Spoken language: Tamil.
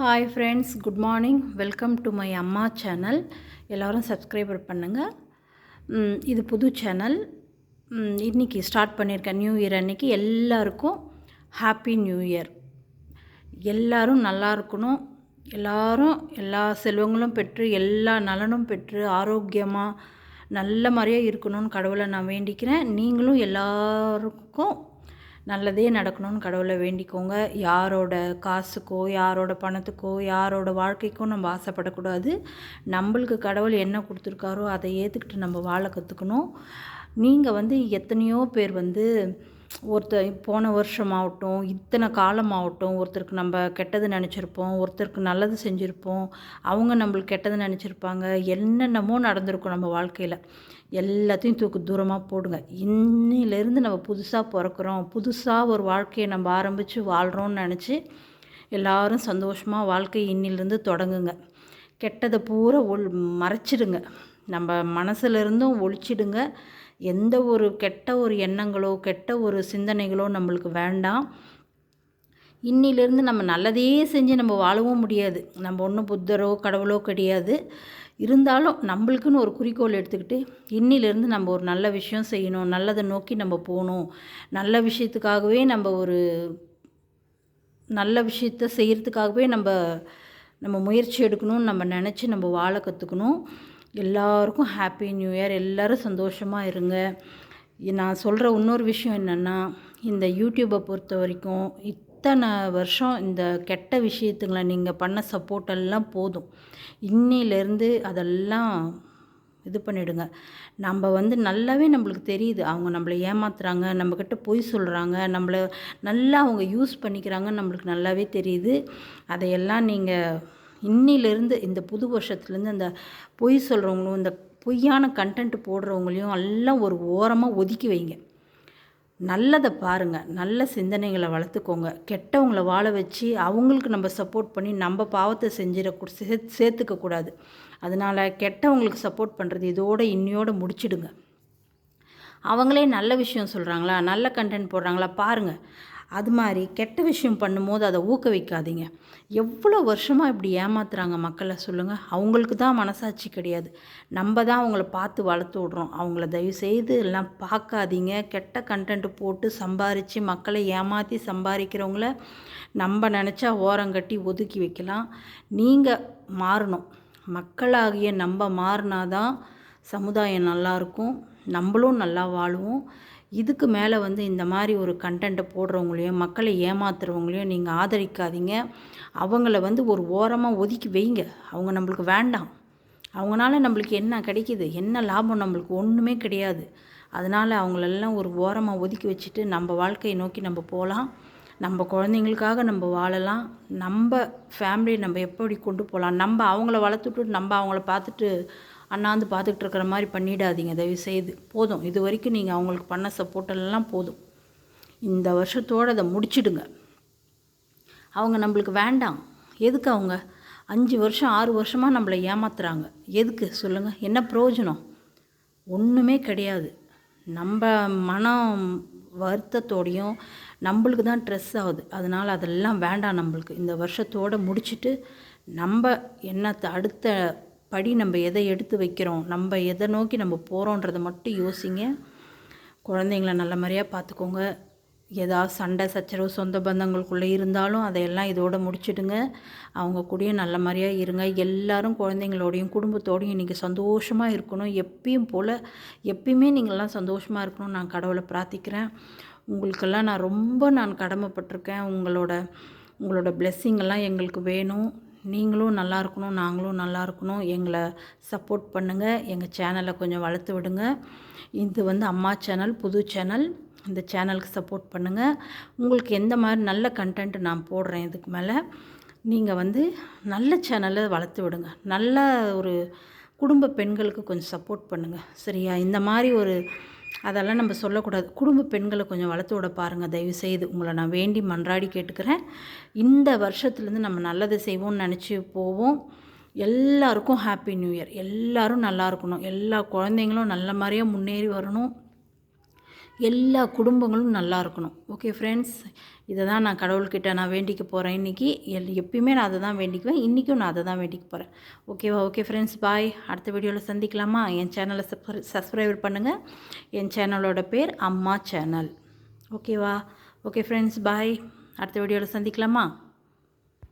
Hi friends good morning welcome to my அம்மா சேனல் எல்லோரும் சப்ஸ்கிரைபர் பண்ணுங்கள் இது புது சேனல் இன்றைக்கி ஸ்டார்ட் பண்ணியிருக்கேன் நியூ இயர் அன்னைக்கு எல்லாருக்கும் ஹாப்பி நியூ இயர் எல்லாரும் நல்லா இருக்கணும். எல்லோரும் எல்லா செல்வங்களும் பெற்று எல்லா நலனும் பெற்று ஆரோக்கியமாக நல்ல மாதிரியாக இருக்கணும்னு கடவுளை நான் வேண்டிக்கிறேன். நீங்களும் எல்லாருக்கும் நல்லதே நடக்கணும்னு கடவுளை வேண்டிக்கோங்க. யாரோட காசுக்கோ யாரோட பணத்துக்கோ யாரோட வாழ்க்கைக்கோ நம்ம ஆசைப்படக்கூடாது. நம்மளுக்கு கடவுள் என்ன கொடுத்துருக்காரோ அதை ஏற்றுக்கிட்டு நம்ம வாழ கற்றுக்கணும் நீங்கள் வந்து எத்தனையோ பேர் வந்து ஒருத்தர் போன வருஷமாகட்டும் இத்தனை காலமாகட்டும் ஒருத்தருக்கு நம்ம கெட்டது நினச்சிருப்போம் ஒருத்தருக்கு நல்லது செஞ்சுருப்போம் அவங்க நம்மளுக்கு கெட்டது நினச்சிருப்பாங்க என்னென்னமோ நடந்திருக்கும் நம்ம வாழ்க்கையில். எல்லாத்தையும் தூக்கு தூரமாக போடுங்க. இன்னிலேருந்து நம்ம புதுசாக பிறக்கிறோம் புதுசாக ஒரு வாழ்க்கையை நம்ம ஆரம்பித்து வாழ்கிறோம்னு நினச்சி எல்லோரும் சந்தோஷமாக வாழ்க்கை இன்னிலேருந்து தொடங்குங்க. கெட்டதை பூரா ஒள் மறைச்சிடுங்க. நம்ம மனசுலேருந்தும் ஒழிச்சிடுங்க. எந்த ஒரு கெட்ட ஒரு எண்ணங்களோ கெட்ட ஒரு சிந்தனைகளோ நம்மளுக்கு வேண்டாம். இன்னிலிருந்து நம்ம நல்லதே செஞ்சு நம்ம வாழவும் முடியாது. நம்ம ஒன்றும் புத்தரோ கடவுளோ கிடையாது. இருந்தாலும் நம்மளுக்குன்னு ஒரு குறிக்கோள் எடுத்துக்கிட்டு இன்னிலிருந்து நம்ம ஒரு நல்ல விஷயம் செய்யணும் நல்லதை நோக்கி நம்ம போகணும். நல்ல விஷயத்துக்காகவே நம்ம ஒரு நல்ல விஷயத்த செய்கிறதுக்காகவே நம்ம நம்ம முயற்சி எடுக்கணும்னு நம்ம நினச்சி நம்ம வாழ கற்றுக்கணும் எல்லாருக்கும் ஹாப்பி நியூ இயர் எல்லோரும் சந்தோஷமாக இருங்க. நான் சொல்கிற இன்னொரு விஷயம் என்னென்னா இந்த யூடியூப்பை பொறுத்த வரைக்கும் இத்தனை வருஷம் இந்த கெட்ட விஷயத்துங்களை நீங்கள் பண்ண சப்போர்ட்டெல்லாம் போதும். இன்னிலேருந்து அதெல்லாம் இது பண்ணிவிடுங்க நம்ம வந்து நல்லாவே நம்மளுக்கு தெரியுது. அவங்க நம்மளை ஏமாத்துறாங்க நம்மக்கிட்ட பொய் சொல்கிறாங்க நம்மளை நல்லா அவங்க யூஸ் பண்ணிக்கிறாங்கன்னு நம்மளுக்கு நல்லாவே தெரியுது. அதையெல்லாம் நீங்கள் இன்னிலிருந்து இந்த புது வருஷத்துலேருந்து அந்த பொய் சொல்கிறவங்களும் இந்த பொய்யான கண்டென்ட் போடுறவங்களையும் எல்லாம் ஒரு ஓரமாக ஒதுக்கி வைங்க. நல்லதை பாருங்கள் நல்ல சிந்தனைகளை வளர்த்துக்கோங்க. கெட்டவங்கள வாழ வச்சு அவங்களுக்கு நம்ம சப்போர்ட் பண்ணி நம்ம பாவத்தை செஞ்சிட சே சேர்த்துக்கக்கூடாது அதனால் கெட்டவங்களுக்கு சப்போர்ட் பண்ணுறது இதோட இன்னையோட முடிச்சிடுங்க. அவங்களே நல்ல விஷயம் சொல்கிறாங்களா நல்ல கண்டென்ட் போடுறாங்களா? பாருங்கள் அது மாதிரி கெட்ட விஷயம் பண்ணும்போது அதை ஊக்குவிக்காதீங்க. எவ்வளோ வருஷமாக இப்படி ஏமாத்துறாங்க மக்களை சொல்லுங்கள் அவங்களுக்கு தான் மனசாட்சி கிடையாது. நம்ம தான் அவங்கள பார்த்து வளர்த்து விட்றோம். அவங்கள தயவு செய்து எல்லாம் பார்க்காதீங்க. கெட்ட கண்டென்ட் போட்டு சம்பாரித்து மக்களை ஏமாற்றி சம்பாதிக்கிறவங்கள நம்ம நினச்சா ஓரங்கட்டி ஒதுக்கி வைக்கலாம். நீங்கள் மாறணும். மக்களாகிய நம்ம மாறினாதான் சமுதாயம் நல்லாயிருக்கும் நம்மளும் நல்லா வாழுவோம். இதுக்கு மேலே வந்து இந்த மாதிரி ஒரு கண்டென்ட்டை போடுறவங்களையும் மக்களை ஏமாத்துறவங்களையும் நீங்கள் ஆதரிக்காதீங்க. அவங்கள வந்து ஒரு ஓரமாக ஒதுக்கி வைங்க. அவங்க நம்மளுக்கு வேண்டாம். அவங்களால நம்மளுக்கு என்ன கிடைக்கிது? என்ன லாபம் நம்மளுக்கு? ஒன்றுமே கிடையாது. அதனால் அவங்களெல்லாம் ஒரு ஓரமாக ஒதுக்கி வச்சுட்டு நம்ம வாழ்க்கையை நோக்கி நம்ம போகலாம். நம்ம குழந்தைங்களுக்காக நம்ம வாழலாம். நம்ம ஃபேமிலியை நம்ம எப்படி கொண்டு போகலாம்? நம்ம அவங்கள வளர்த்துட்டு நம்ம அவங்கள பார்த்துட்டு அண்ணாந்து பார்த்துக்கிட்டு இருக்கிற மாதிரி பண்ணிடாதீங்க. தயவு செய்து போதும். இது வரைக்கும் நீங்கள் அவங்களுக்கு பண்ண சப்போர்ட்டெல்லாம் போதும். இந்த வருஷத்தோடு அதை முடிச்சிடுங்க. அவங்க நம்மளுக்கு வேண்டாம். எதுக்கு அவங்க? அஞ்சு வருஷம் ஆறு வருஷமாக நம்மளை ஏமாத்துறாங்க. எதுக்கு? சொல்லுங்கள் என்ன பிரயோஜனம்? ஒன்றுமே கிடையாது. நம்ம மனம் வருத்தத்தோடையும் நம்மளுக்கு தான் ட்ரெஸ் ஆகுது. அதனால் அதெல்லாம் வேண்டாம் நம்மளுக்கு. இந்த வருஷத்தோடு முடிச்சுட்டு நம்ம என்னத்தை அடுத்த படி நம்ம எதை எடுத்து வைக்கிறோம் நம்ம எதை நோக்கி நம்ம போகிறோன்றதை மட்டும் யோசிங்க. குழந்தைங்கள நல்ல மாதிரியாக பார்த்துக்கோங்க. ஏதாவது சண்டை சச்சரவு சொந்த பந்தங்களுக்குள்ளே இருந்தாலும் அதையெல்லாம் இதோடு முடிச்சிடுங்க. அவங்க கூடயும் நல்ல மாதிரியாக இருங்க. எல்லாரும் குழந்தைங்களோடையும் குடும்பத்தோடையும் இன்றைக்கி சந்தோஷமாக இருக்கணும். எப்பயும் போல் எப்பயுமே நீங்கள்லாம் சந்தோஷமாக இருக்கணும் நான் கடவுளை பிரார்த்திக்கிறேன். உங்களுக்கெல்லாம் நான் ரொம்ப நான் கடமைப்பட்டிருக்கேன். உங்களோட உங்களோட பிளெஸ்ஸிங்கெல்லாம் எங்களுக்கு வேணும். நீங்களும் நல்லா இருக்கணும் நாங்களும் நல்லா இருக்கணும். எங்களை சப்போர்ட் பண்ணுங்கள் எங்கள் சேனலை கொஞ்சம் வளர்த்து விடுங்க. இது வந்து அம்மா சேனல் புது சேனல் இந்த சேனலுக்கு சப்போர்ட் பண்ணுங்கள் உங்களுக்கு எந்த மாதிரி நல்ல கண்டென்ட் நான் போடுறேன் இதுக்கு மேலே நீங்கள் வந்து நல்ல சேனலை வளர்த்து விடுங்க. நல்ல ஒரு குடும்ப பெண்களுக்கு கொஞ்சம் சப்போர்ட் பண்ணுங்கள் சரியா? இந்த மாதிரி ஒரு அதெல்லாம் நம்ம சொல்லக்கூடாது. குடும்ப பெண்களை கொஞ்சம் வளர்த்து விட பாருங்கள் தயவு செய்து உங்களை நான் வேண்டி மன்றாடி கேட்டுக்கிறேன். இந்த வருஷத்துலேருந்து நம்ம நல்லதை செய்வோம்னு நினச்சி போவோம். எல்லாருக்கும் ஹாப்பி நியூ இயர் எல்லாரும் நல்லா இருக்கணும். எல்லா குழந்தைங்களும் நல்ல மாதிரியாக முன்னேறி வரணும். எல்லா குடும்பங்களும் நல்லா இருக்கணும். ஓகே ஃப்ரெண்ட்ஸ் இதை தான் நான் கடவுள்கிட்ட நான் வேண்டிக்க போகிறேன் இன்றைக்கி எல் எப்பயுமே நான் அதை தான் வேண்டிக்குவேன். இன்றைக்கும் நான் அதை தான் வேண்டிக்க போகிறேன் ஓகேவா ஓகே ஃப்ரெண்ட்ஸ் பாய் அடுத்த வீடியோவில் சந்திக்கலாமா? என் சேனலை சப் சப்ஸ்கிரைபர் பண்ணுங்கள் என் சேனலோட பேர் அம்மா சேனல் ஓகேவா ஓகே ஃப்ரெண்ட்ஸ் பாய் அடுத்த வீடியோவில் சந்திக்கலாமா?